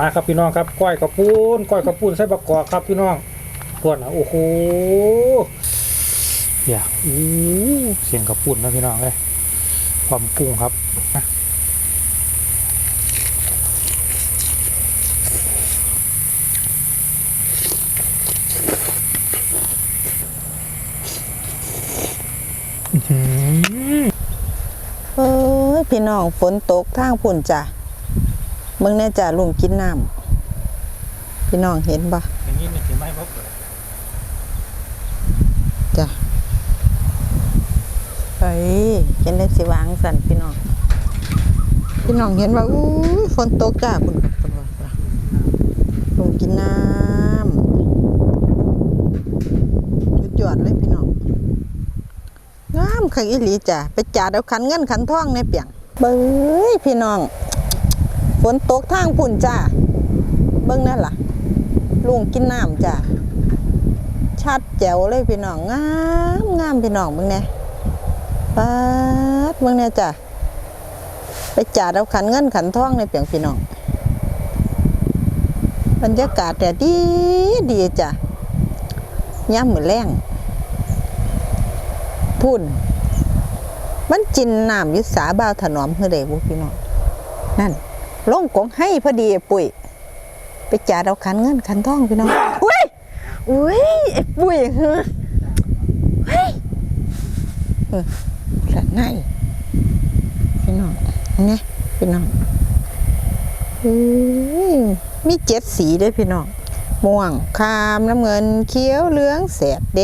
มาครับพี่น้องครับก้อยกระปูนก้อยกระปูนใส่บะกอกครับพี่น้องพวกนะโอ้โหอย่าอู้เสียงกระปูนนะพี่น้องเลยความกุ้งครับนะอื้อหือเอ้ยพี่น้องฝนตกทางพุ่นจ้ะ เบิ่งแน่จ้ะลุงกินน้ำพี่น้องเห็นปะอย่างนี้ไม่ถือไม้พกเลยจ้ะเฮ้ยเห็นได้สิวางสั่นพี่น้อง พี่น้องเห็นว่าอู้ยฝนตกจ้ะพุ่นพุ่นว่าพุ่นว่าลุงกินน้ำยุดยอดเลยพี่น้องงามคักอีหลีจ้ะไปจ่าดเอาขันเงินขันทองในเปียงเบ้ยพี่น้อง ฝนตกทางพุ่นจ้าเบิ่งนั่นล่ะ ลุงกินน้ำจ้าชัดแจ๋วเลยพี่น้องงามงามพี่น้องเบิ่งแน่ป๊าดเบิ่งแน่จ้าไปจ่าเอาขันเงินขันทองในเปียงพี่น้องบรรยากาศแต่ดีดีจ้ะย่ำเหมือนแรงพุ่นมันจินน้ำยุสาบ่าวถนอมเฮือเดบุพี่น้องนั่น ลงกงให้พอดีไอ้ปุ๋ยไปจ่าเอาขันเงินขันทองพี่น้องอุ้ยอุ้ยไอ้ปุ๋ยเฮ้ยเฮ้ยเออสันไงพี่น้องนี่พี่น้องอุ้ยมีเจ็ดสีด้วยพี่น้องม่วงคามน้ำเงินเขียวเหลืองแสดแด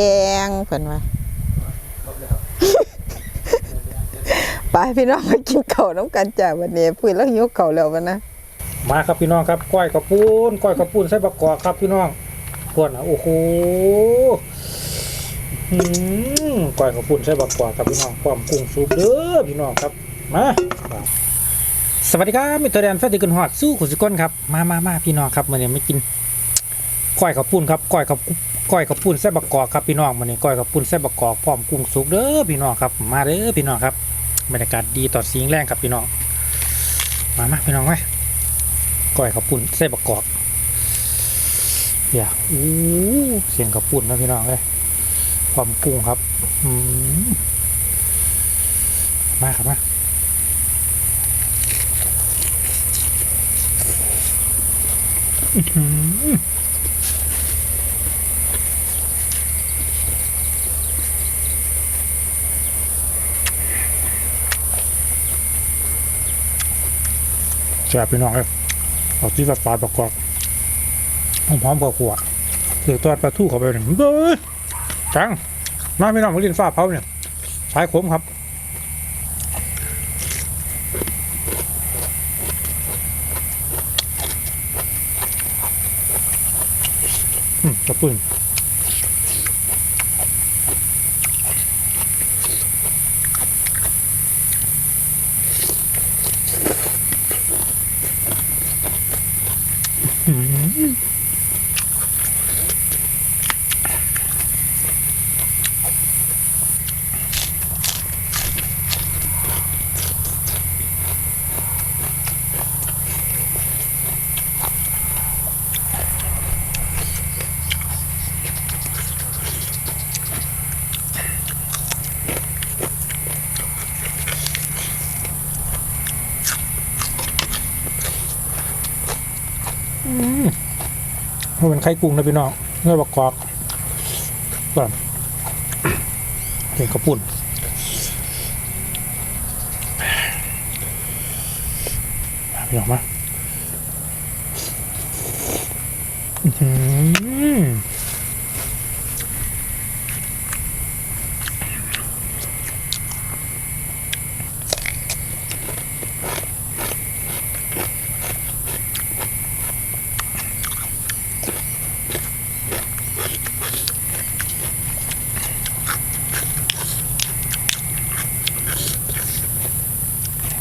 งเพิ่นว่า ไปพี่น้องมากินเข้าน้ำกันจ้าวันนี้ปุ๋ยแล้วหิวข้าแล้ววันนะมาครับพี่น้องครับก้อยกระปูนก้อยกระปูนใส่บะกอกครับพี่น้องพวกนะโอ้โหก้อยกระปูนใส่บะกอกครับพี่น้องความกุ้งสุกเด้อพี่น้องครับมาสวัสดีครับมิตรแดนแฟติกันฮอดสู้ขุนสก้นครับมามามาพี่น้องครับมื่อนี้ไม่กินก้อยกระปูนครับก้อยกระปุก้อยกระปูนใส่บะกอกครับพี่น้องมื่อนี้ก้อยกระปูนใส่บะกอกพร้อมกุ้งสุกเด้อพี่น้องครับมาเด้อพี่น้องครับ บรรยากาศดีต่อสีงแรงครับพี่น้อง มามาพี่น้องไว้ก้อยข้าวปุ้นใส่บะกอกอย่าอู้เสียงข้าวปุ้นนะพี่น้องเลยความกุ้งครับมาครับมาอื แซ่บพี่น้องเลยเอาที่ปลาปลาประกอบหอมหอมกับขวดเดี๋ยวตอดปลาทูเข้าไปหนึ่งเบ้ยจังมาไม่น้องมาเล่นฟ้าเผาเนี่ยสายขมครับอืมกระปุ้นอืม มันเป็นไข่กุ้งนะพี่น้องเนื้อประกอบก่อนเห็นกระปุ่นมาพี่น้องมาอืม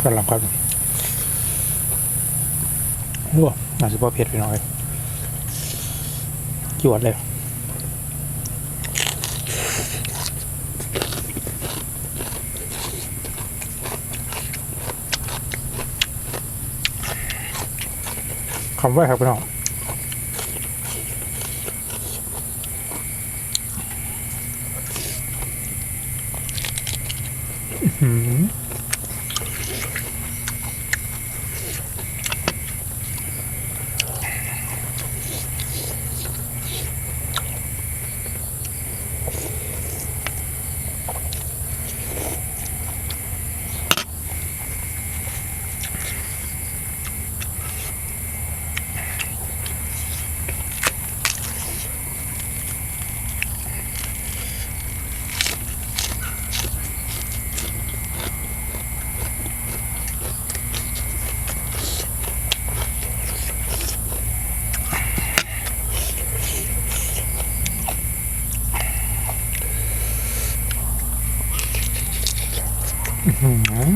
อหือกันลำครับรู้ว่าจจะพอเผ็ดไปหน้อยจวดเลยคำว่าครับพี่น้องอื้อหืออื้อหือ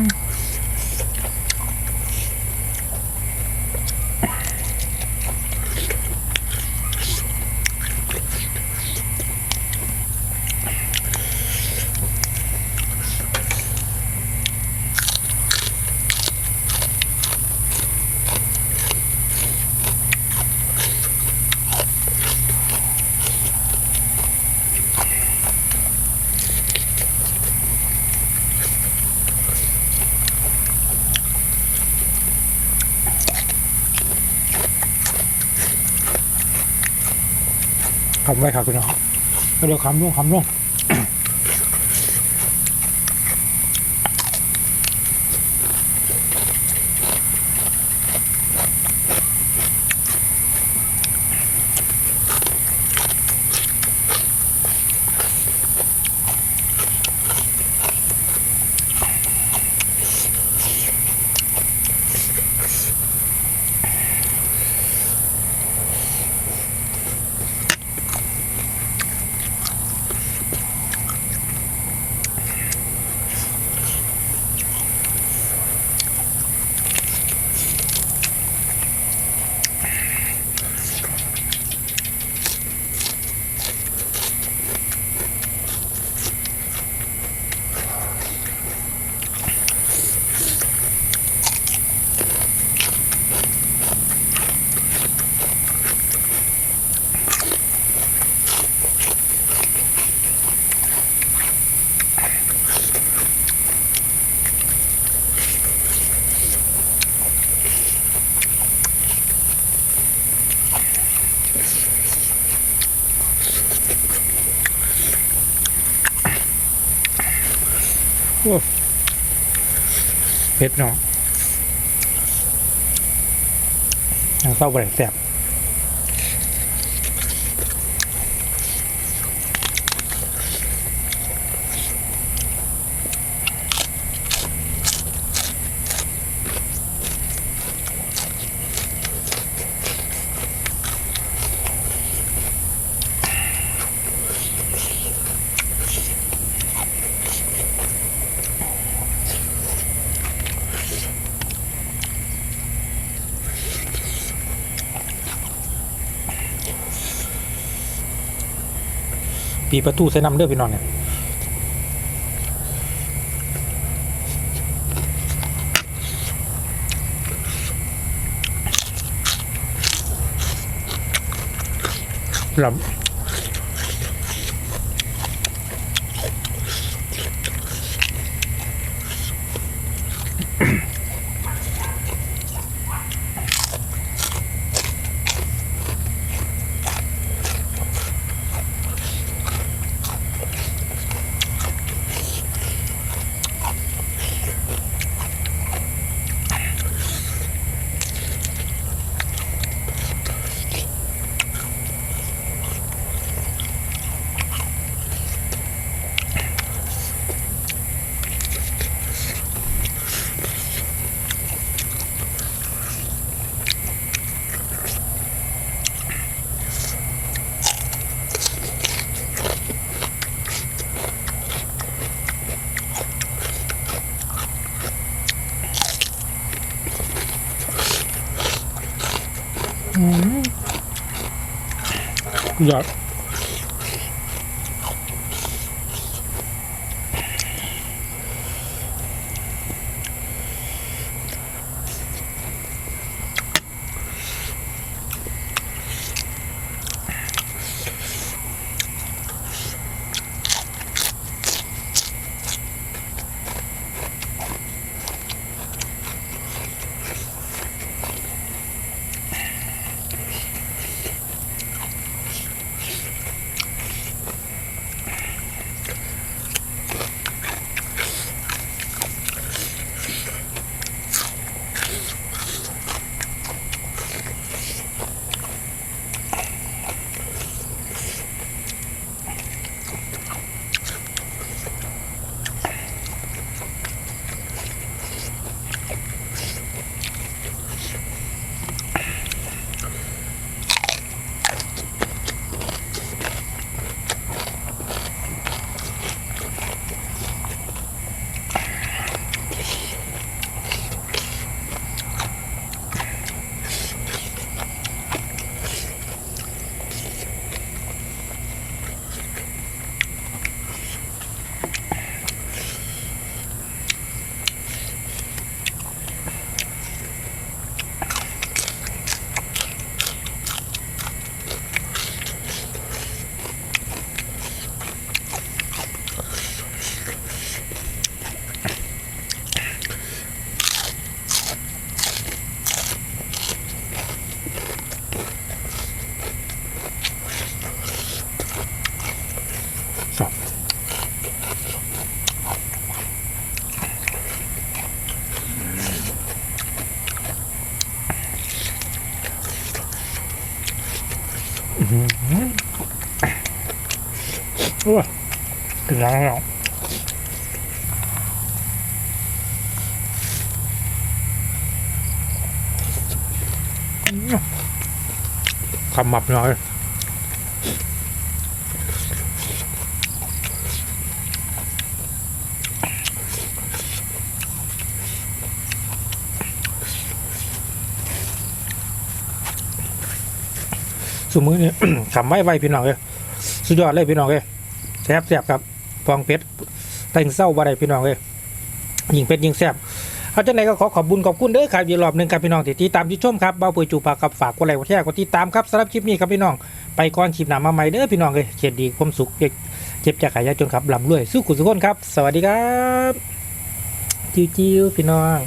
คำไว้ค่ะคุณน้องเดี๋ยวคำลงคำลง เผ็ดเนาะยังเศร้าไปแสบ ปีประตูใส่น้ำเลือดพี่น้องเนี่ยลำ ยอ โอ้ยถึงแล้วแล้วคำหมับหน่อยสมมือเนี่ยขำไว้ไว้พี่น้องเลยสุดยอดเลยพี่น้องเลย แซ่บแซ่บครับฟองเป็ดแต่งเศร้าบ่ได้พี่น้องเลยยิงเป็ดยิงแซ่บเอาจังไหนก็ขอขอบบุญขอบคุณเด้อครับอีกรอบหนึ่งครับพี่น้องที่ติดตามที่ชมครับเบ้าปื่อยจูปากกับฝากกดไลค์กดแชร์กดติดตามครับสำหรับคลิปนี้ครับพี่น้องไปก่อนคลิปหน้ามาใหม่เด้อพี่น้องเลยเขียดดีความสุขเจ็บจากขายาจนครับลำรวยสู้ขุนสุขคนครับ สวัสดีครับ จิ้วๆพี่น้อง